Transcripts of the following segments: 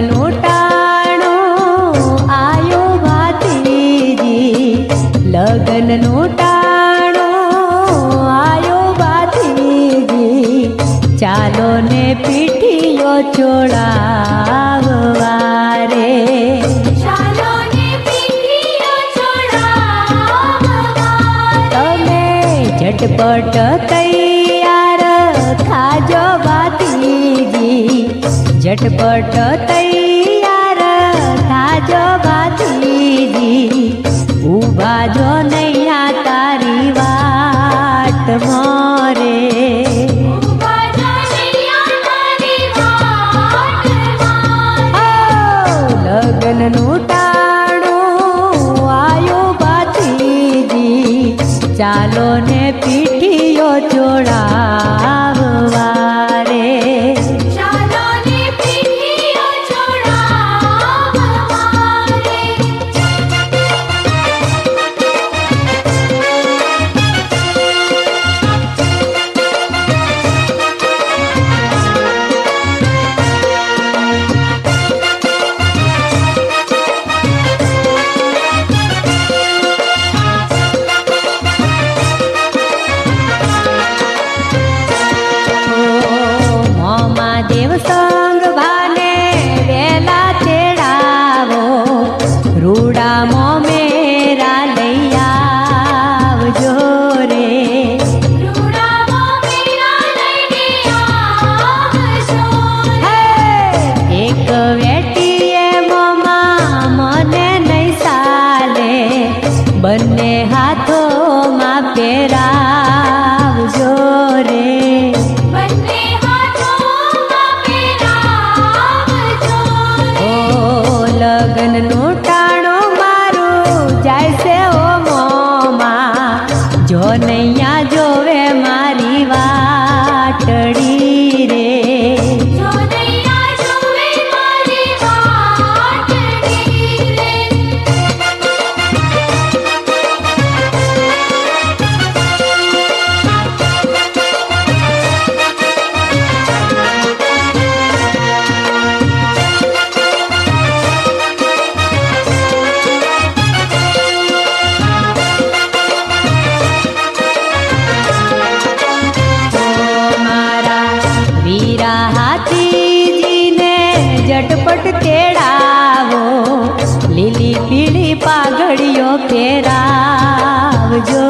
ટાણો આયો ભાતીજી લગ્નનો ટાણો આયો ભાતીજી ચાલો ને પીઠીઓ ચોળાવવા રે તમે ઝટપટ ઝટપટ તૈયાર થાજો બાતીજી ઊભા જો નૈયા તારી વાત મોરે લગ્નનું ટાણું આયો બાતીજી ચાલો ને પીઠીઓ જોડા la la તેડાવો લીલી પીળી પાઘડીઓ પહેરાવજો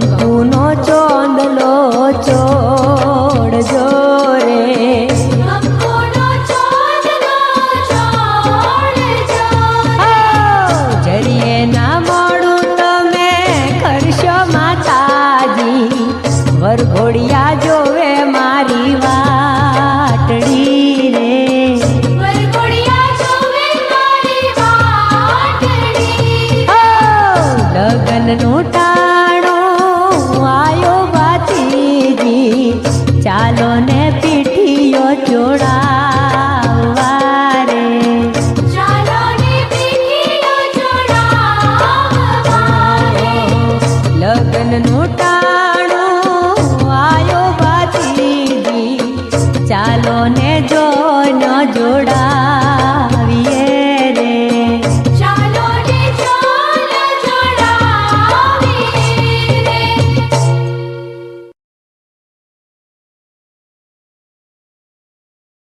કંકુનો ચોંદલો ચોડજો રે જરીએ મોડું તમે કરશો માતાજી. વરઘોડિયા જોવે મારી વાટડી